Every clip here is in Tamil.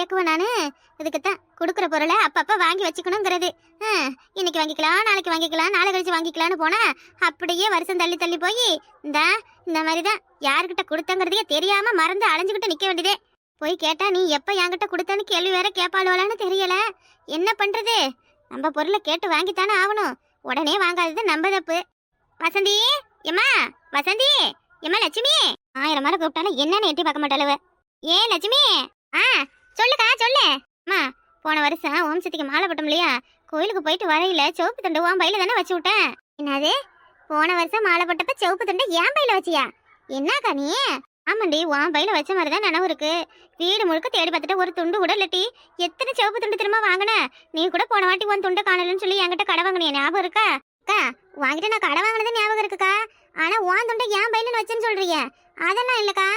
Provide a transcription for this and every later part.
கேட்குவேன் நான். இதுக்குத்தான் கொடுக்குற பொருளை அப்பப்போ வாங்கி வச்சுக்கணுங்கிறது. ஆ, இன்னைக்கு வாங்கிக்கலாம் நாளைக்கு வாங்கிக்கலாம் நாளை கழிச்சு வாங்கிக்கலாம்னு போனால் அப்படியே வருஷம் தள்ளி தள்ளி போய் இந்த இந்த மாதிரி தான் யாருக்கிட்ட கொடுத்தங்கிறதையே தெரியாம மறந்து அலைஞ்சுக்கிட்டு நிற்க வேண்டியதே. போய் கேட்டா நீ எப்போ என்கிட்ட கொடுத்தன்னு கேள்வி வேற கேட்பாளுவலான்னு தெரியல. என்ன பண்றது? நம்ம பொருளை கேட்டு வாங்கித்தானே ஆகணும். உடனே வாங்காதது நம்ம தப்பு. வசந்தி எம்மா வசந்தி எம்மா லட்சுமி. ஆயிரம் முறை கூப்பிட்டாலும் என்னன்னு எட்டி பார்க்க மாட்டாளுவ. ஏ லட்சுமி? ஆ சொல்லுக்கா சொல்லு. அம்மா போன வருஷம் ஓம் சக்திக்கு மாலை போட்டோம் இல்லையா? கோயிலுக்கு போயிட்டு வரையில சிவப்பு துண்டு உன் பையில தானே வச்சு விட்டேன். என்னது? போன வருஷம் மாலை போட்டப்ப சிவப்பு துண்டு என் பையில வச்சியா? என்னக்கா நீ? ஆமாண்டி உன் பையில வச்ச மாதிரி தான் நினவு இருக்கு. வீடு முழுக்க தேடி பார்த்துட்டு ஒரு துண்டு கூட இல்லட்டி. எத்தனை சிவப்பு துண்டு திரும்ப வாங்கின? நீ கூட போன வாட்டி உன் துண்டு காணலன்னு சொல்லி என்கிட்ட கடை வாங்கினிய ஞாபகம் இருக்கா? அக்கா வாங்கிட்டு நான் கடை வாங்கினது ஞாபகம் இருக்குக்கா. ஆனா உன் துண்டை என் பையில வச்சேன்னு சொல்றீங்க அதெல்லாம் இல்லக்கா.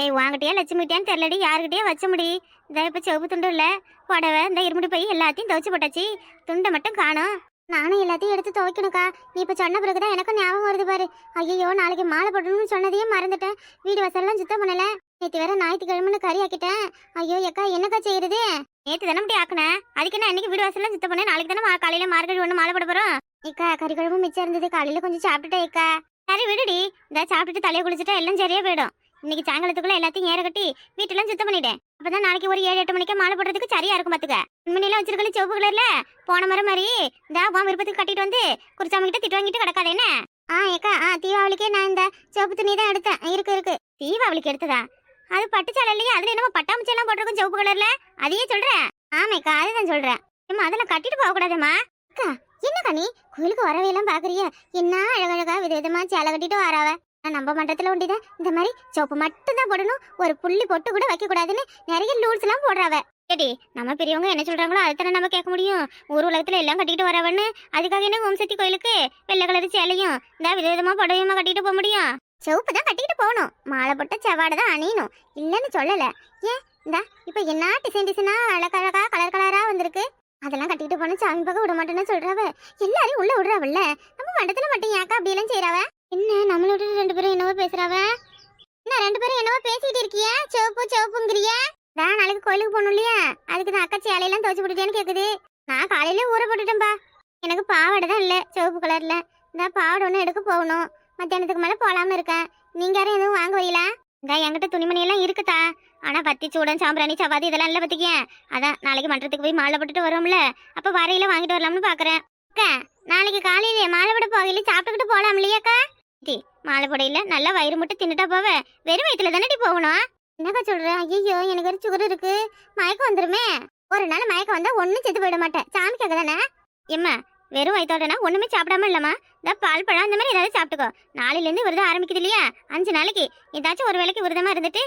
ஏய் வாங்கிட்டே லட்சுமிட்டியான்னு தெரியலடி. யாருக்கிட்டே வச்ச முடி இதை இப்போ சிவப்பு துண்டு இல்லை புடவை இந்த இருமுடி போய் எல்லாத்தையும் துவைச்சு போட்டாச்சு. துண்டை மட்டும் காணும். நானும் எல்லாத்தையும் எடுத்து துவைக்கணுக்கா நீ இப்போ சொன்ன பிறகுதான் எனக்கும் ஞாபகம் வருது பாரு. ஐயோ நாளைக்கு மாலை போடணும்னு சொன்னதையே மறந்துட்டேன். வீடு வசல்லாம் சுத்தம் பண்ணல. நேற்று வேற ஞாயிற்றுக்கிழமைன்னு கறி ஆக்கிட்டேன். ஐயோ எக்கா என்னக்கா செய்யறது? நேற்று தானே இப்படி ஆக்குனேன் அதுக்கு என்ன இன்னைக்கு வீடு வசல்லாம் சுத்தம் பண்ணேன் நாளைக்கு தானே காலையில் காலையில மார்கழி மாலை போட போறோம். ஏக்கா கறி குழம்பு மிச்சம் இருந்தது. காலையில கொஞ்சம் சாப்பிட்டுட்டேன் ஏக்கா. சரி விடுடி. இந்த சாப்பிட்டுட்டு தலையை குளிச்சுட்டா எல்லாம் சரியா போயிடும். இன்னைக்கு சாயங்காலத்துக்குள்ள எல்லாத்தையும் ஏற கட்டி வீட்டெல்லாம் சுத்தம் பண்ணிட்டேன். அப்பதான் நாளைக்கு ஒரு ஏழு எட்டு மணிக்கு மாலை போடுறதுக்கு சரியா இருக்கும் பாத்துக்க. முன்னிலாம் வச்சிருக்கல சிவப்பு கலர்ல போன மரம் மாதிரி இந்த உன் விருப்பத்துக்கு கட்டிட்டு வந்து குறிச்சாம கிட்ட திட்டு வாங்கிட்டு கிடக்காத என்ன? ஆ ஏக்கா ஆ தீபாவளிக்கே நான் இந்த சிவப்பு துணி தான் எடுத்தேன். இருக்கு இருக்கு. தீபாவளிக்கு எடுத்ததா? அது பட்டுச்சால இல்லையா? அதுல என்னமோ பட்டாம்பூச்சி எல்லாம் போட்டிருக்கும் சிவப்பு கலர்ல அதையே சொல்றேன். ஆமாக்கா அதுதான் சொல்றேன். ஏமா அதெல்லாம் கட்டிட்டு போக கூடாதேம்மா அக்கா என்னக்கா நீ? கோயிலுக்கு வரவே எல்லாம் பாக்குறிய? என்ன அழகழகா விதவிதமா சேலை கட்டிட்டு வராவ. நான் நம்ம மண்டத்துல உண்டிதான் இந்த மாதிரி சிவப்பு மட்டும் தான் போடணும் ஒரு புள்ளி பொட்டு கூட வைக்க கூடாதுன்னு நிறைய ரூல்ஸ் எல்லாம் போடுறாவ. கேட்டி நம்ம பெரியவங்க என்ன சொல்றாங்களோ அதுதானே நம்ம கேட்க முடியும். ஊர் உலகத்துல எல்லாம் கட்டிட்டு வரவன்னு அதுக்காக என்ன ஓம் சக்தி கோயிலுக்கு? வெள்ளை கலர் சேலையும் இந்த விதவிதமா புடவையுமா கட்டிட்டு போக முடியும்? சிவப்பு தான் கட்டிட்டு போகணும். மாலை போட்ட செவாடை தான் அணியணும். இல்லைன்னு சொல்லல. ஏன்? இந்தா இப்ப என்ன டிசைன் டிசைனா அழகழகா கலர் கலரா வந்திருக்கு? அதெல்லாம் கட்டிட்டு போன சாமி பக்கம் விட மாட்டேன்னு சொல்றாவ. எல்லாரையும் உள்ள விடுறாவல்ல. நம்ம மண்டத்துல மட்டும் ஏக்கா அப்படி எல்லாம் செய்யறாவ? என்ன நம்மளோட ரெண்டு பேரும் என்னவோ பேசுறாவ? என்ன ரெண்டு பேரும் என்னவோ பேசிட்டு இருக்கிய? சிவப்பு சிவப்புங்கிறிய? நான் நாளைக்கு கோயிலுக்கு போகணும் இல்லையா? அதுக்கு தான் அக்கா சேலையெல்லாம் துவச்சு போட்டுட்டேன்னு கேக்குது. நான் காலையில ஊற போட்டுட்டேன்பா. எனக்கு பாவாடை தான் இல்லை சிவப்பு கலர்ல. இந்த பாவாடை ஒன்று எடுக்க போகணும். மத்தியானத்துக்கு மேலே போகலாம்னு இருக்கேன். நீங்க யாரும் எதுவும் வாங்க வைல இந்த என்கிட்ட துணிமணி எல்லாம் இருக்குதா? ஆனா பத்தி சூடன் சாம்பிராணி சப்பாத்தி இதெல்லாம் இல்லை பத்திக்க அதான் நாளைக்கு மன்றத்துக்கு போய் மாலை போட்டுட்டு வரோம்ல அப்ப வரையில வாங்கிட்டு வரலாம்னு பாக்குறேன். அக்கா நாளைக்கு காலையில மாலை போட போகையில சாப்பிட்டுக்கிட்டு போகலாம் இல்லையாக்கா டி மாலை நல்லா வயிறு மட்டும் தின்னுட்டா போவ. வெறும் வயிற்றுல தானே போகணும்? என்னக்கா சொல்ற? ஐயோ எனக்கு ஒரு சுகர் இருக்கு. மயக்கம் வந்துருமே. ஒரு நாள் மயக்கம் வந்தா ஒன்னும் செத்து போயிட மாட்டேன். சாமிக்காக தானே எம்மா வெறும் வயிற்றோடனா ஒண்ணுமே சாப்பிடாம இல்லம்மா. இந்த பால் பழம் அந்த மாதிரி ஏதாவது சாப்பிட்டுக்கோ. நாளையிலேருந்து விரதம் ஆரம்பிக்குது இல்லையா? அஞ்சு நாளைக்கு. ஏதாச்சும் ஒரு வேளைக்கு விரதமா இருந்துட்டு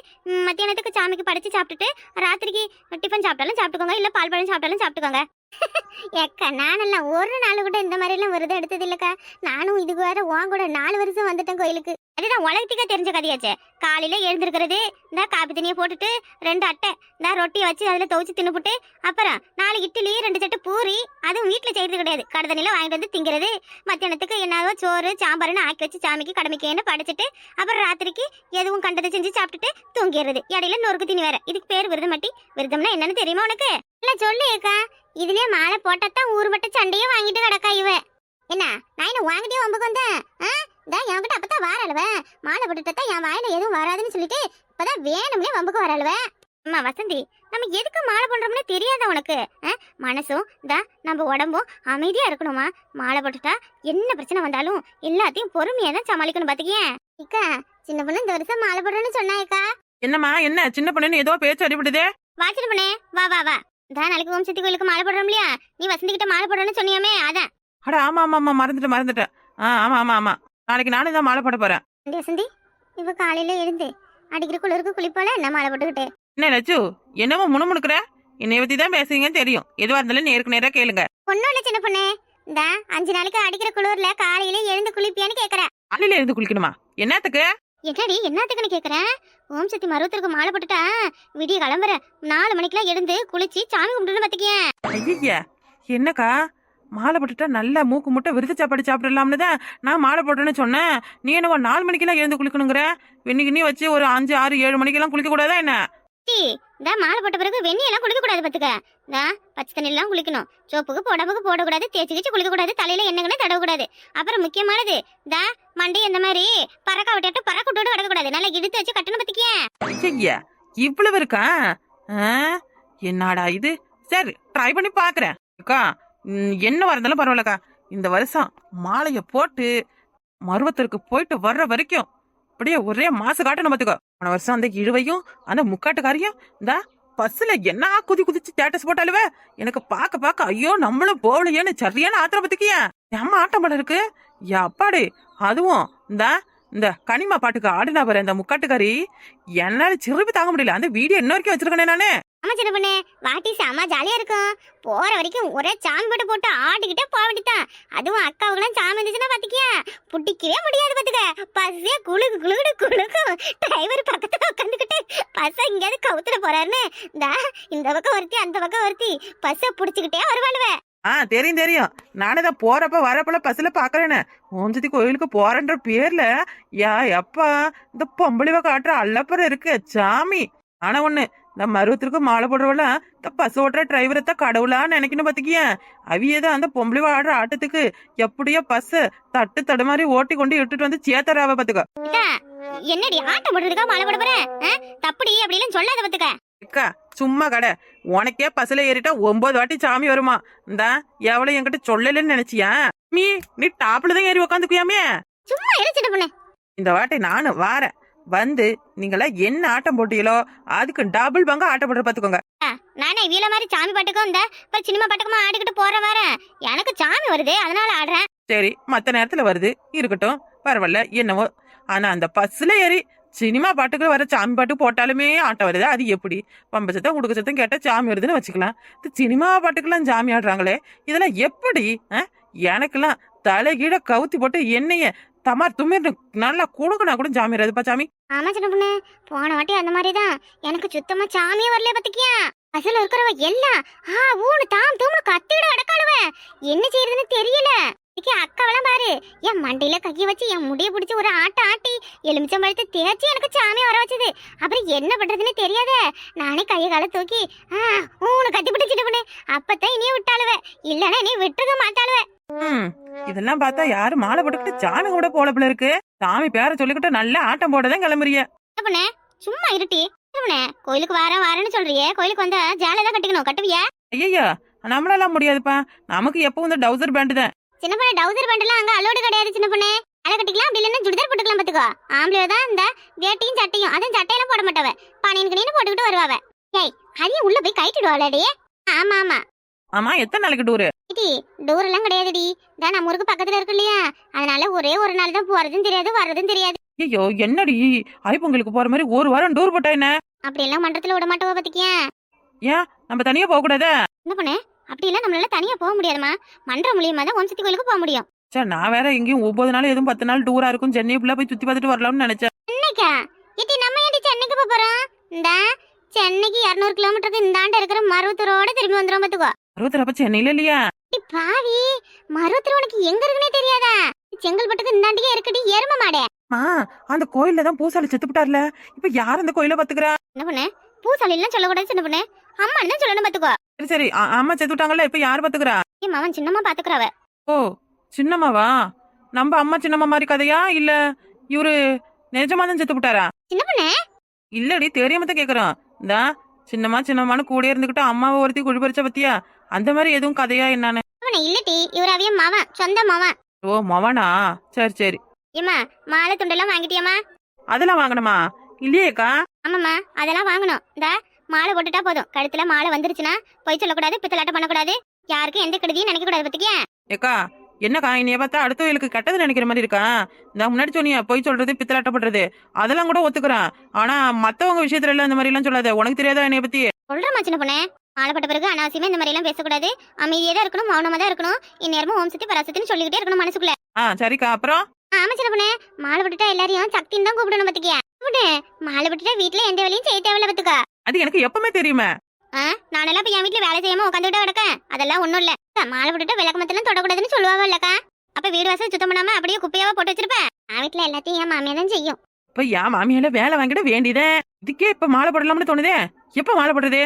மத்தியானத்துக்கு சாமிக்கு படைச்சு சாப்பிட்டுட்டு ராத்திரிக்கு டிஃபன் சாப்பிட்டாலும் சாப்பிட்டுக்கோங்க. இல்ல பால் பழம் சாப்பிட்டாலும் சாப்பிட்டுக்கோங்க. ஏக்கா நானெல்லாம் ஒரு நாள் கூட இந்த மாதிரி எல்லாம் விரதம் எடுத்தது இல்லக்கா. நானும் இதுக்கு வேற உன் கூட நாலு வருஷம் வந்துட்டேன் கோயிலுக்கு. அதுதான் உலகத்துக்கே தெரிஞ்ச கதையாச்சே. காலையில எழுந்திருக்கிறது இந்த காப்பி தண்ணியை போட்டுட்டு ரெண்டு அட்டை இந்த ரொட்டியை வச்சு அதில் துவச்சி தின்னுபுட்டு அப்புறம் நாலு இட்லி ரெண்டு சட்டு பூரி அதுவும் வீட்டில் செய்யறது கிடையாது. கடை தண்ணியில் வாங்கிட்டு வந்து திங்கிறது. மத்தியானத்துக்கு என்னவோ சோறு சாம்பார்னு ஆக்கி வச்சு சாமிக்கு கடமைக்கேன்னு படைச்சிட்டு அப்புறம் ராத்திரிக்கு எதுவும் கண்டதை செஞ்சு சாப்பிட்டுட்டு தூங்கிடுறது. இடையில நொறுக்கு தீனி வேற. இதுக்கு பேர் விருதம் மட்டி விருதம்னா என்னன்னு தெரியுமா உனக்கு? இல்லை சொல்லு ஏக்கா. இதுலயே மாலை போட்டாதான் மட்டும் சண்டையே வாங்கிட்டு கிடக்கா இவ. என்ன நான் என்ன வாங்கிட்டே வம்புக்கு வந்தேன்? ஆ? இந்த என்கிட்ட அப்பதான் வாரழுவ மாலை போட்டுட்டா என் வாயில எதுவும் வராதுன்னு சொல்லிட்டு இப்பதான் வேணும்னே வம்புக்கு வரழுவ அம்மா வசந்தி நம்ம எதுக்கு மாலை பண்றோம்னு தெரியாத உனக்கு? மனசும் இந்த நம்ம உடம்பும் அமைதியா இருக்கணுமா? மாலை போட்டுட்டா என்ன பிரச்சனை வந்தாலும் எல்லாத்தையும் பொறுமையா தான் சமாளிக்கணும் பாத்துக்கியேன் இக்கா சின்ன பொண்ணு இந்த வருஷம் மாலை போடுறேன்னு சொன்னாயக்கா என்னம்மா என்ன? சின்ன பொண்ணுன்னு ஏதோ பேச்சு அடிபடுதே. வாச்சிட்டு பண்ணே. வா வா வா. தான் நாளைக்கு ஓம் சக்தி கோயிலுக்கு மாலை போடுறோம் இல்லையா? நீ வசந்தி கிட்ட மாலை போடுறேன்னு சொன்னியாமே அதான். அட ஆமா ஆமா ஆமா மறந்துட்டேன் மறந்துட்டேன். ஆ ஆமா ஆமா ஆமா. நாளைக்கு நானும் தான் மாலை போட போறேன். வசந்தி? இவ காலையில எழுந்து அடிக்கிற குளிருக்கு குளிப்பால என்ன மாலை போட்டுக்கிட்டு? என்ன லட்சு என்னமோ முணுமுணுக்குற? என்னை பத்தி தான் பேசுறீங்கன்னு தெரியும். எதுவா இருந்தாலும் நேருக்கு நேரா கேளுங்க. ஒன்னும் இல்ல சின்ன பொண்ணு. இந்த அஞ்சு நாளைக்கு அடிக்கிற குளிர்ல காலையில எழுந்து குளிப்பியான்னு கேக்குற. காலையில இருந்து குளிக்கணுமா? என்னத்துக்கு? என்னடி என்னத்துக்குன்னு கேக்குறேன் ஓம் சக்தி மருவத்திற்கு மாலை போட்டுட்டா விடிய கிளம்புற. நாலு மணிக்கெல்லாம் எழுந்து குளிச்சு சாமி கும்பிட்டுன்னு பாத்துக்கியேன் ஐயா என்னக்கா? மாலை போட்டுட்டா நல்லா மூக்கு முட்டை விருது சாப்பாடு சாப்பிடலாம்னு தான் நான் மாலை போட்டேன்னு சொன்னேன். நீ என்னவோ நாலு மணிக்கெல்லாம் எழுந்து குளிக்கணுங்கிற? இன்னைக்கு நீ வச்சு ஒரு அஞ்சு ஆறு ஏழு மணிக்கெல்லாம் குளிக்க கூடாதா என்ன? இந்த மாலை போட்ட பிறகு வெந்நியெல்லாம் குளிக்க கூடாது பாத்துக்க. இந்த பச்சை தண்ணிலாம் குளிக்கணும். சோப்புக்கு உடம்புக்கு போடக்கூடாது தேய்ச்சி தேய்ச்சி குளிக்க கூடாது தலையில எண்ணெய் தடவ கூடாது. அப்புறம் முக்கியமானது இந்த மண்டை இந்த மாதிரி பறக்க விட்டுட்டு பறக்க விட்டு கிடக்க கூடாது நல்லா இழுத்து வச்சு கட்டணும் பத்திக்கிய. இவ்வளவு இருக்கா? என்னடா இது? சரி ட்ரை பண்ணி பாக்குறேன். அக்கா ம், என்ன பரவாயில்லக்கா. இந்த வருஷம் மாலையை போட்டு மருவத்திற்கு போயிட்டு வர்ற வரைக்கும் அப்படியே ஒரே மாசு காட்டணும் பாத்துக்கோ. போன வருஷம் அந்த இழுவையும் அந்த முக்காட்டுக்காரியும் இந்த பஸ்ல என்ன குதி குதிச்சு ஸ்டேட்டஸ் போட்டாலுவே எனக்கு பாக்க பாக்க ஐயோ நம்மளும் போகலையேன்னு சரியான ஆத்திரம் பத்துக்கியா. நம்ம ஆட்டம் படம் இருக்கு. அப்பாடு அதுவும் இந்த இந்த கனிமா பாட்டுக்கு ஆடினா பாரு இந்த முக்காட்டுக்காரி. என்னால சிறுபி தாங்க முடியல. அந்த வீடியோ இன்ன வரைக்கும் வச்சிருக்கேனே நானே. ஆமா சின்ன பொண்ணு வாட்டி செம்ம ஜாலியா இருக்கும். போற வரைக்கும் ஒரே சாமி போட்டு போட்டு ஆடிக்கிட்டே போக வேண்டியதான் அதுவும் அக்காவுக்குலாம் சாமி இருந்துச்சுன்னா பாத்துக்கியா பிடிக்கவே முடியாது பாத்துக்க. பஸ்ஸே குழுகு குழுகுடு குழுகும் டிரைவர் பக்கத்துல உட்காந்துக்கிட்டு பஸ்ஸை எங்கேயாவது கவுத்துல போறாருன்னு. இந்த இந்த பக்கம் ஒருத்தி அந்த பக்கம் ஒருத்தி. பஸ்ஸை புடிச்சுக்கிட்டே வருவானுவே ஆ தெரியும் தெரியும். நானே தான் போறப்ப வரப்பல பஸ்ல பாக்குறேன்னு ஓஞ்சதி கோயிலுக்கு போறேன்ற பேர்ல யா எப்பா இந்த பொம்பளிவ காட்டுற அல்லப்பறம் இருக்கு சாமி. ஆனா ஒண்ணு இந்த மருவத்திற்கு மாலை போடுறவள இந்த ஓட்டுற டிரைவரை தான் கடவுளான்னு நினைக்கணும் பாத்துக்கிய. அவியதான் அந்த பொம்பளிவ ஆடுற ஆட்டத்துக்கு எப்படியோ பஸ் தட்டு தடுமாறி ஓட்டி கொண்டு இட்டுட்டு வந்து சேத்தராவ பாத்துக்க. இதா, என்னடி ஆட்டம் போட்டுருக்கா மாலை போட போற? ஆ? தப்புடி அப்படிலாம் சொல்லாத பாத்துக்க. அக்கா சும்மா கடை. உனக்கே பஸ்ல ஏறிட்டா ஒன்பது வாட்டி சாமி வருமா? இந்தா எவ்வளவு என்கிட்ட சொல்லலன்னு நினைச்சியா? மீ நீ டாப்ல தான் ஏறி உக்காந்துக்குயாமே சும்மா இரு சின்ன இந்த வாட்டி நானும் வாரேன். வந்து நீங்களா என்ன ஆட்டம் போட்டீங்களோ அதுக்கு டபுள் பங்க ஆட்டம் போட்டு பாத்துக்கோங்க. நானே வீல மாதிரி சாமி பாட்டுக்கும் இந்த இப்ப சினிமா பாட்டுக்குமா ஆடிக்கிட்டு போற வரேன் எனக்கு சாமி வருது அதனால ஆடுறேன். சரி மத்த நேரத்துல வருது. இருக்கட்டும் பரவாயில்ல என்னவோ. ஆனா அந்த பஸ்ல ஏறி சினிமா பாட்டுக்கு வர சாமி பாட்டு போட்டாலுமே ஆட்டம் வருது அது எப்படி? பம்ப சத்தம் உடுக்க சத்தம் கேட்டா சாமி வருதுன்னு வச்சுக்கலாம். இந்த சினிமா பாட்டுக்கெல்லாம் சாமி ஆடுறாங்களே இதெல்லாம் எப்படி? எனக்கெல்லாம் தலைகீழ கவுத்தி போட்டு என்னைய தமார் தும்மிர்னு நல்லா கொடுக்கணா கூட சாமி வருதுப்பா சாமி. ஆமா சின்ன பொண்ணு. போன வாட்டி அந்த மாதிரி தான் எனக்கு சுத்தமா சாமியே வரல பாத்துக்கியா? பஸ்ல இருக்கிறவ எல்லாம் ஆ ஊனு தாம் தூம்னு கத்திட அடக்காளுவ என்ன செய்யறதுன்னு தெரியல. இன்னைக்கு அக்காவெல்லாம் பாரு. என் மண்டையில கைய வச்சு என் முடிய பிடிச்சி ஒரு ஆட்ட ஆட்டி எலுமிச்சம் பழுத்து தேய்ச்சி எனக்கு சாமி வர வச்சது. அப்புறம் என்ன பண்றதுன்னு தெரியாத. நானே கைய கால தூக்கி ஆ ஊனு கத்தி பிடிச்சிட்டு பண்ணு. அப்பதான் இனியே விட்டாளுவ. இல்லனா நீ விட்டுருக்க மாட்டாளுவேன் இதெல்லாம் பார்த்தா யாரு மாலை போட்டுக்கிட்டு சாமி கூட போல போல இருக்கு. சாமி பேரை சொல்லிக்கிட்டு நல்லா ஆட்டம் போடதான் கிளம்புறிய சும்மா இருட்டி. கோயிலுக்கு வாரேன் வாரேன்னு சொல்றியே. கோயிலுக்கு வந்தா ஜாலை தான் கட்டிக்கணும். கட்டுவியா? ஐயா நம்மளால முடியாதுப்பா. நமக்கு எப்பவும் இந்த டவுசர் பேண்ட் தான். சின்ன பொண்ணு டவுசர் பேண்ட்லாம் அங்க அலோடு கிடையாது சின்ன பொண்ணு. அலை கட்டிக்கலாம் அப்படி இல்லைன்னா சுடிதார் போட்டுக்கலாம் பாத்துக்கோ ஆம்பளை தான் இந்த வேட்டியும் சட்டையும் அதுவும் சட்டையெல்லாம் போட மாட்டவ. பனியன் கணின்னு போட்டுக்கிட்டு வருவாவ. ஏய் அதையும் உள்ள போய் கைட்டிடுவாளடி ஆமா ஆமா. ஆமா எத்தனை நாளைக்கு டூரு? இடி டூர் எல்லாம் கிடையாதுடி. தான் நம்ம ஊருக்கு பக்கத்துல இருக்கு இல்லையா? அதனால ஒரே ஒரு நாள் தான் போறதும் தெரியாது வர்றதும் தெரியாது. ஐயோ என்னடி? ஐப்பொங்கலுக்கு போற மாதிரி ஒரு வாரம் டூர் போட்டா என்ன? அப்படி எல்லாம் மன்றத்துல விட மாட்டோவா பாத்துக்கியா? ஏன்? நம்ம தனியா போக கூடாதா? என்ன பண்ணு? அப்படி எல்லாம் நம்மளால தனியா போக முடியாதுமா. மன்றம் மூலியமா தான் வம்சத்தி கோயிலுக்கு போக முடியும். சே நான் வேற எங்கேயும் ஒன்பது நாள் எதுவும் பத்து நாள் டூரா இருக்கும். சென்னை ஃபுல்லா போய் சுத்தி பார்த்துட்டு வரலாம்னு நினைச்சேன். இன்னைக்கா இட்டி நம்ம ஏன்டி சென்னைக்கு போப் போறோம்? இந்த சென்னைக்கு இரநூறு கிலோமீட்டருக்கு இந்தாண்ட இருக்கிற மருவத்தூரோட திரும்பி வந்துரும் பாத்துக்கோ. அறுபத்தி சென்னையில இல்லையா? பாவி மருவத்தூர் உனக்கு எங்க இருக்குன்னே தெரியாதா? செங்கல்பட்டுக்கு இந்தாண்டியே இருக்குடி எரும மாடே. மா அந்த கோயில்ல தான் பூசாலி செத்து விட்டார்ல இப்ப யார் அந்த கோயில பாத்துக்கிறா என்ன பண்ணு பூசாலிலாம் சொல்லக்கூடாது சின்ன பொண்ணு. அம்மா தான் சொல்லணும் பாத்துக்கோ. சரி சரி ஆமா செத்து விட்டாங்கல்ல இப்ப யார் பாத்துக்கிறா என் மாமன் சின்னம்மா பாத்துக்கிறவ. ஓ சின்னம்மாவா? நம்ம அம்மா சின்னம்மா மாதிரி கதையா? இல்ல இவரு நிஜமா தான் செத்து விட்டாரா சின்ன பொண்ணு? இல்லடி தெரியாம தான் கேக்குறோம். இந்தா சின்னம்மா சின்னம்மான்னு கூட இருந்துகிட்டு அம்மாவை ஒருத்தி குழி பறிச்ச பத்தியா? அந்த மாதிரி எதுவும் கதையா என்னன்னு? அவனை இல்லட்டி இவர் அவிய மாவன் சொந்த மாவன். ஓ மவனா? சரி சரி. ஏம்மா மாலை துண்டெல்லாம் வாங்கிட்டியாம்மா? அதெல்லாம் வாங்கணுமா? இல்லையேக்கா. ஆமாம்மா அதெல்லாம் வாங்கணும். இந்த மாலை போட்டுட்டா போதும். கழுத்துல மாலை வந்துருச்சுன்னா பொய் சொல்லக்கூடாது பித்தலாட்டம் பண்ணக்கூடாது. யாருக்கும் எந்த கெடுதியும் நினைக்க கூடாது பத்திக்கியா ஏக்கா என்னக்கா என்னைய பார்த்தா அடுத்தவங்களுக்கு கெட்டது நினைக்கிற மாதிரி இருக்கா? இந்த முன்னாடி சொன்னியா போய் சொல்றது பித்தலாட்டப்படுறது அதெல்லாம் கூட ஒத்துக்கிறேன். ஆனா மத்தவங்க விஷயத்துல எல்லாம் இந்த மாதிரி எல்லாம் சொல்லாத. உனக்கு தெரியாதா என்னைய பத்தி? சொல்றேம்மா சின்ன பொண்ணு. மாலை போட்ட பிறகு அனாவசியமா இந்த மாதிரி எல்லாம் பேசக்கூடாது. அமைதியா தான் இருக்கணும் மௌனமா தான் இருக்கணும். இந்நேரமும் ஓம் சக்தி பராசக்தின்னு சொல்லிக்கிட்டே இருக்கணும் மனசுக்குள்ள. ஆ சரிக்கா. அப்புறம்? ஆமா சின்ன பொண்ணு மாலை போட்டுட்டா எல்லாரையும் சக்தின்னு தான் கூப்பிடணும் பத்திக்கியா? கூப்பிடு மாலை போட்டுட்டா வீட்டுல எந்த வேலையும் செய்ய தேவையில்ல பத்துக்கா. அது எனக்கு எப்பவுமே தெரியுமே. நானெல்லாம் இப்ப என் வீட்டுல வேலை செய்யாம உட்காந்துட்டு கிடக்கேன். அதெல்லாம் ஒண்ணும் இல்ல. மாலை போட்டுட்டு விளக்கமத்தெல்லாம் தொடக்கூடாதுன்னு சொல்லுவாவ இல்லக்கா. அப்ப வீடு வாசல் சுத்தம் பண்ணாம அப்படியே குப்பையாவா போட்டு வச்சிருப்பேன். நான் வீட்டுல எல்லாத்தையும் என் மாமியா தான் செய்யும். இப்ப என் மாமியால வேலை வாங்கிட வேண்டியதே. இதுக்கே இப்ப மாலை போடலாம்னு தோணுதே. எப்ப மாலை போடுறது?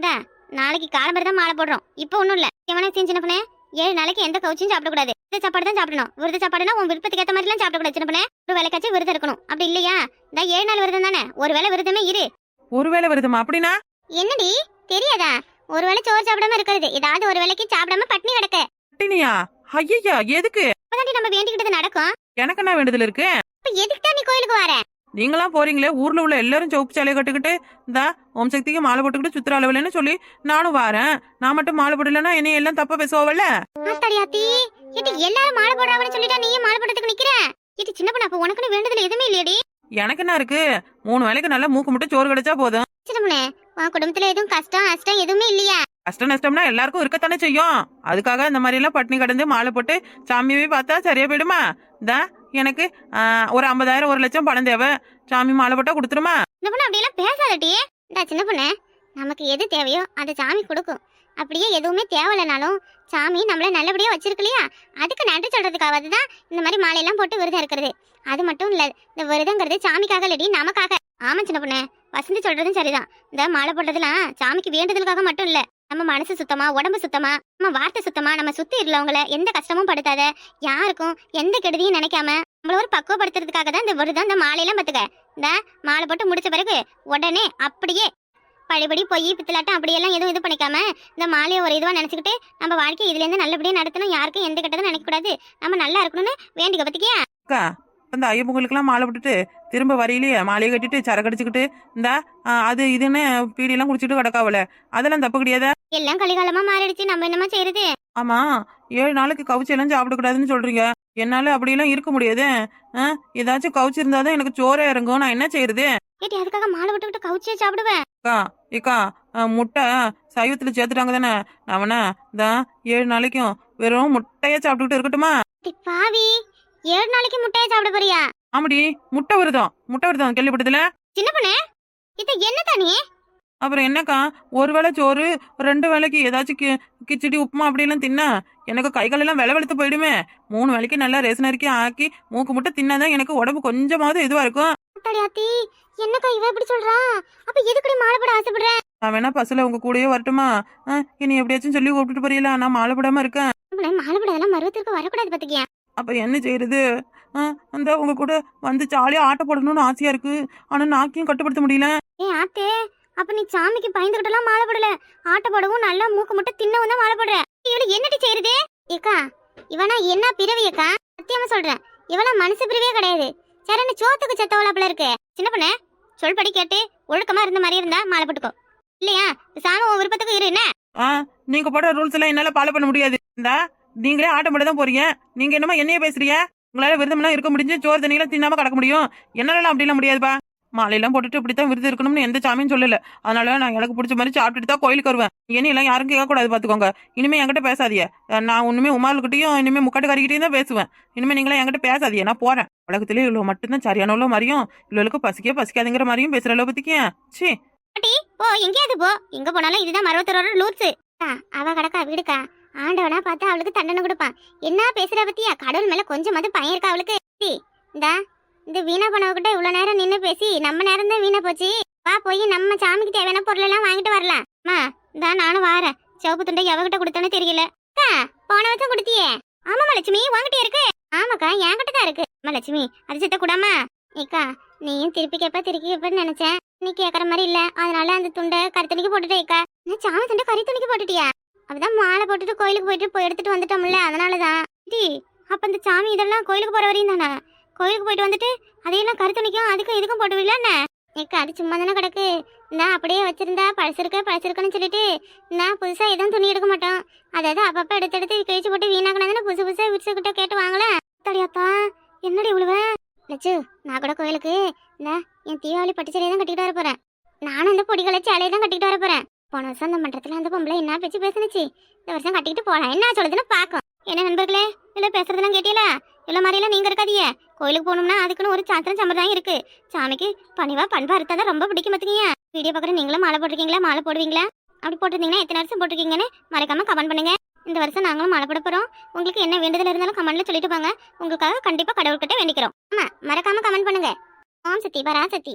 இந்தா, நாளைக்கு காலம்பரம் தான் மாலை போடுறோம். இப்போ ஒண்ணும் இல்ல. எவனா சின்ன பண்ணே? ஏழு நாளைக்கு எந்த கவுச்சும் சாப்பிடக்கூடாது. இந்த சாப்பாடு தான் சாப்பிடணும். விருத சாப்பாடுனா உன் விருப்பத்துக்கு ஏத்த மாதிரிலாம் சாப்பிடக்கூடாது. சின்ன பண்ணே ஒரு வேலைக்காச்சும் விரதம் இருக்கணும். அப்படி இல்லையா? இந்த ஏழு நாள் விரதம் தானே? ஒரு வேளை விரதமே இரு. ஒருவேளை வருதுமா? அப்படின்னா? என்னடி? தெரியாதா? ஒரு வேளை சோறு சாப்பிடாம இருக்கிறது. ஏதாவது ஒரு வேளைக்கு சாப்பிடாம பட்னி கிடக்க. பட்டினியா? ஐயா எதுக்கு? அப்பதாண்டி நம்ம வேண்டிக்கிட்டது நடக்கும். எனக்கு என்ன வேண்டுதல் இருக்கு? இப்ப எதுக்கு தான் நீ கோயிலுக்கு வர? நீங்களாம் போறீங்களே ஊர்ல உள்ள எல்லாரும் சவுப்பு சேலையை கட்டுக்கிட்டு இந்த ஓம் சக்திக்கு மாலை போட்டுக்கிட்டு சுத்துற அளவுலன்னு சொல்லி நானும் வாரேன். நான் மட்டும் மாலை போடலன்னா என்னைய எல்லாம் தப்பா பேசுவோம்ல ஆத்தாடியாத்தி ஏட்டி எல்லாரும் மாலை போடுறாங்கன்னு சொல்லிட்டா நீயும் மாலை போடுறதுக்கு நிக்கிற? ஏட்டி சின்ன பண்ண அப்ப உனக்குன்னு வேண்டுதல் எதுவுமே இல்லையடி. எனக்கு என்ன இருக்கு? மூணு வேளைக்கு நல்லா மூக்கு மட்டும் சோறு கிடைச்சா போதும். சின்ன பண்ணே உன் குடும்பத்துல எதுவும் கஷ்டம் நஷ்டம் எதுவுமே இல்லையா? கஷ்டம் நஷ்டம்னா எல்லாருக்கும் இருக்கத்தானே செய்யும். அதுக்காக இந்த மாதிரி எல்லாம் பட்டினி கடந்து மாலை போட்டு சாமியவே பார்த்தா சரியா போயிடுமா? தா எனக்கு ஒரு ஐம்பதாயிரம் ஒரு லட்சம் பணம் தேவை. சாமி மாலை போட்டா கொடுத்துருமா? சின்ன பொண்ணு அப்படியெல்லாம் பேசாதட்டி இந்த சின்ன பொண்ணு நமக்கு எது தேவையோ அதை சாமி கொடுக்கும். அப்படியே எதுவுமே தேவையில்லைனாலும் சாமி நம்மள நல்லபடியா வச்சிருக்கு இல்லையா அதுக்கு நன்றி சொல்றதுக்காவது தான் இந்த மாதிரி மாலையெல்லாம் போட்டு விரதம் இருக்கிறது. அது மட்டும் இல்ல இந்த விரதங்கிறது சாமிக்காக இல்லடி நமக்காக. ஆமா சின்ன பொண்ணு வசந்தி சொல்றதும் சரிதான். இந்த மாலை போடுறதுலாம் சாமிக்கு வேண்டுதலுக்காக மட்டும் இல்ல. நம்ம மனசு சுத்தமா உடம்பு சுத்தமா நம்ம வார்த்தை சுத்தமா நம்ம சுத்தி இருக்கவங்கள எந்த கஷ்டமும் படுத்தாத யாருக்கும் எந்த கெடுதியும் நினைக்காம நம்மள ஒரு பக்குவப்படுத்துறதுக்காக தான் இந்த விருதம் இந்த மாலையெல்லாம் பத்துக்க. இந்த மாலை போட்டு முடிச்ச பிறகு உடனே அப்படியே பழையபடி போய் பித்தலாட்டம் அப்படியெல்லாம் எதுவும் இது பண்ணிக்காம இந்த மாலையை ஒரு இதுவா நினைச்சுக்கிட்டு நம்ம வாழ்க்கை இதுல இருந்து நல்லபடியா நடத்தணும். யாருக்கும் எந்த கெட்டதும் நினைக்க கூடாது நம்ம நல்லா இருக்கணும்னு வேண்டிக்க பத்திக்கியா? அந்த ஐயப்பங்களுக்கெல்லாம் மாலை போட்டுட்டு திரும்ப வரையிலேயே மாலையை கட்டிட்டு சரக்கடிச்சுக்கிட்டு இந்த அது இதுன்னு பீடியெல்லாம் குடிச்சிட்டு கிடக்காவல. அதெல்லாம் தப்பு கிடையாதா? எல்லாம் கலிகாலமா மாறிடுச்சு. நம்ம என்னமா செய்யறது ஆமா ஏழு நாளைக்கு கவுச்சி எல்லாம் சாப்பிடக்கூடாதுன்னு சொல்றீங்க. என்னால அப்படியெல்லாம் இருக்க முடியாது. ஏதாச்சும் கவுச்சி இருந்தாதான் எனக்கு சோறே இறங்கும். நான் என்ன செய்யறது ஏட்டி அதுக்காக மாலை விட்டுக்கிட்டு கவுச்சியே சாப்பிடுவேன் அக்கா ஏக்கா ஆ, முட்டை சைவத்துல சேர்த்துட்டாங்க தானே. அவனா இந்த ஏழு நாளைக்கும் வெறும் முட்டையே சாப்பிட்டுக்கிட்டு இருக்கட்டுமா? பாவி. ஏழு நாளைக்கு முட்டையை சாப்பிட போறியா? ஆமாடி முட்டை விரதம். முட்டை விரதம் கேள்விப்பட்டதுல? சின்ன பொண்ணு இது என்ன தானே அப்புறம் என்னக்கா ஒரு வேளை சோறு ரெண்டு வேளைக்கு ஏதாச்சும் கி கிச்சடி உப்புமா அப்படியெல்லாம் தின்னா எனக்கு கை காலெல்லாம் வில வெளுத்து போயிடுமே. மூணு வேளைக்கு நல்லா ரேஷன் அரிக்கி ஆக்கி மூக்கு முட்டை தின்னாதான் எனக்கு உடம்பு கொஞ்சமாவது இதுவா இருக்கும். அத்தாடியாத்தி என்னக்கா இவ இப்படி சொல்றா? அப்ப எதுக்குடி மாலை போட ஆசைப்படுற? நான் வேணா பஸ்ல உங்க கூடயே வரட்டுமா? இனி எப்படியாச்சும் சொல்லி கூப்பிட்டு போறீங்களா? நான் மாலை போடாம இருக்கேன். சின்ன பொண்ணு, மாலை போட அதெல்லாம் மருவத்திற்கு வரக்கூடாது பாத்துக்கியா. அப்ப என்ன செய்யறது? ஆ, அந்த உங்க கூட வந்து ஜாலியா ஆட்ட போடணும்னு ஆசையா இருக்கு. ஆனா நாக்கையும் கட்டுப்படுத்த முடியல. ஏ ஆத்தே அப்ப நீ சாமிக்கு பயந்துகிட்டலாம் மாலை போடல. ஆட்ட போடவும் நல்லா மூக்கு மட்டும் தின்னவும் தான் மாலை போடுற. இவள என்னடி செய்யறது? ஏக்கா இவனா என்ன பிறவி அக்கா சத்தியமா சொல்றேன். இவளா மனசு பிறவியே கிடையாது. சரண சோத்துக்கு செத்தவளாப்புல இருக்கு. சின்ன பொண்ணு சொல்படி கேட்டு ஒழுக்கமா இருந்த மாதிரி இருந்தா மாலை போட்டுக்கோ. இல்லையா? சாமி உன் விருப்பத்துக்கு இரு என்ன? நீங்க போடுற ரூல்ஸ் எல்லாம் என்னால ஃபாலோ பண்ண முடியாது. இந்தா நீங்களே ஆட்டம் மட்டும் தான் போறீங்க. நீங்க என்னமா என்னைய பேசுறீங்க? உங்களால விரதம்லாம் இருக்க முடிஞ்சு சோறு தண்ணியெல்லாம் தின்னாம கிடக்க முடியும். என்னால அப்படிலாம் முடியாதுப்பா. மாலையெல்லாம் போட்டுட்டு இப்படித்தான் விருது இருக்கணும்னு எந்த சாமியும் சொல்லல. அதனால நான் எனக்கு பிடிச்ச மாதிரி சாப்பிட்டுட்டு தான் கோயிலுக்கு வருவேன். என்னையெல்லாம் யாரும் கேட்கக்கூடாது பாத்துக்கோங்க இனிமே என்கிட்ட பேசாதிய நான் ஒண்ணுமே உமாளுக்கிட்டையும் இனிமே முக்காட்டுக்காரிக்கிட்டையும் தான் பேசுவேன். இனிமே நீங்களே என்கிட்ட பேசாதிய நான் போறேன். உலகத்திலே இவ்வளவு மட்டும்தான் சரியானவளோ மாதிரியும் இவ்வளவுக்கு பசிக்கே பசிக்காதுங்கிற மாதிரியும் பேசுற அளவு பத்திக்கேன் சீ போ எங்கேயாவது போ. எங்க போனாலும் இதுதான் மருவத்தரோட லூத்து அவ கடக்கா வீடுக்கா? ஆண்டவனா பார்த்து அவளுக்கு தண்டனை கொடுப்பான். என்ன பேசுற பத்தியா? கடவுள் மேல கொஞ்சமாவது பயம் இருக்கா அவளுக்கு? இந்தா இந்த வீணா பண்ணவகிட்ட இவ்வளவு நேரம் நின்னு பேசி நம்ம நேரம் தான் வீணா போச்சு. வா போய் நம்ம சாமிக்கு தேவையான பொருள் எல்லாம் வாங்கிட்டு வரலாம். அம்மா இந்தா நானும் வாரேன். சிவப்பு துண்டை எவகிட்ட கொடுத்தோன்னு தெரியல. அக்கா போன வருஷம் கொடுத்தியே. ஆமா லட்சுமி உங்ககிட்ட இருக்கு. ஆமாக்கா என்கிட்ட தான் இருக்கு. அம்மா லட்சுமி அது சித்த கூடாமா? ஏக்கா நீயும் திருப்பி கேப்ப திருப்பி கேப்பன்னு நினைச்சேன். நீ கேக்குற மாதிரி இல்ல. அதனால அந்த துண்டை கருத்தணிக்கு போட்டுட்டேக்கா நான் சாமி துண்டை கருத்தணிக்கு போட்டுட்டியா மாலை போட்டுட்டு கோயிலுக்கு போயிட்டு போய் எடுத்துட்டு வந்துட்டோம்ல அதனால தான் டி அப்ப இந்த சாமி இதெல்லாம் கோயிலுக்கு போற வரையும் தானே? கோயிலுக்கு போயிட்டு வந்துட்டு அதையெல்லாம் கருத்தணிக்கும் அதுக்கும் இதுக்கும் போட்டுவில்ல என்ன? ஏக்கா அது சும்மா தானே கிடக்கு. நான் அப்படியே வச்சிருந்தா பழசிருக்க பழசிருக்குன்னு சொல்லிட்டு நான் புதுசா எதுவும் துணி எடுக்க மாட்டோம். அதாவது அப்பப்ப எடுத்து எடுத்து கிழிச்சு போட்டு வீணாக்கினா புதுசு புதுசா விரிச்சு கிட்ட கேட்டு வாங்கல. தடியாப்பா என்னடி இவ்வளவு லட்சு நான் கூட கோயிலுக்கு இந்த என் தீபாவளி பட்டு சேலையை தான் கட்டிக்கிட்டு வர போறேன். நானும் அந்த பொடி சேலையை தான் கட்டிக்கிட்டு வர போறேன். போன வருஷம் அந்த மன்றத்தில் அந்த பொம்பளை என்ன பேச்சு பேசுனுச்சு? இந்த வருஷம் கட்டிக்கிட்டு போகலாம். என்ன சொல்லுதுன்னு பார்க்கும் என்ன நண்பர்களே? இல்லை பேசுறதுலாம் கேட்டீங்களா? இல்ல மாதிரியெல்லாம் நீங்க இருக்காதீங்க. கோயிலுக்கு போகணும்னா அதுக்குன்னு ஒரு சாத்திரம் சம்பிரதாயம் இருக்கு. சாமிக்கு பணிவா பண்பா இருந்தாதான் ரொம்ப பிடிக்கும் பார்த்துக்கீங்க வீடியோ பார்க்குற நீங்களும் மாலை போட்டிருக்கீங்களா? மாலை போடுவீங்களா? அப்படி போட்டிருந்தீங்கன்னா எத்தனை வருஷம் போட்டிருக்கீங்கன்னு மறக்காம கமெண்ட் பண்ணுங்க. இந்த வருஷம் நாங்களும் மாலை போட போகிறோம் உங்களுக்கு என்ன வேண்டுதல் இருந்தாலும் கமெண்ட்ல சொல்லிட்டு போங்க. உங்களுக்காக கண்டிப்பாக கடவுள்கிட்ட வேண்டிக்கிறோம். ஆமா மறக்காம கமெண்ட் பண்ணுங்க. ஓம் சக்தி பரா சக்தி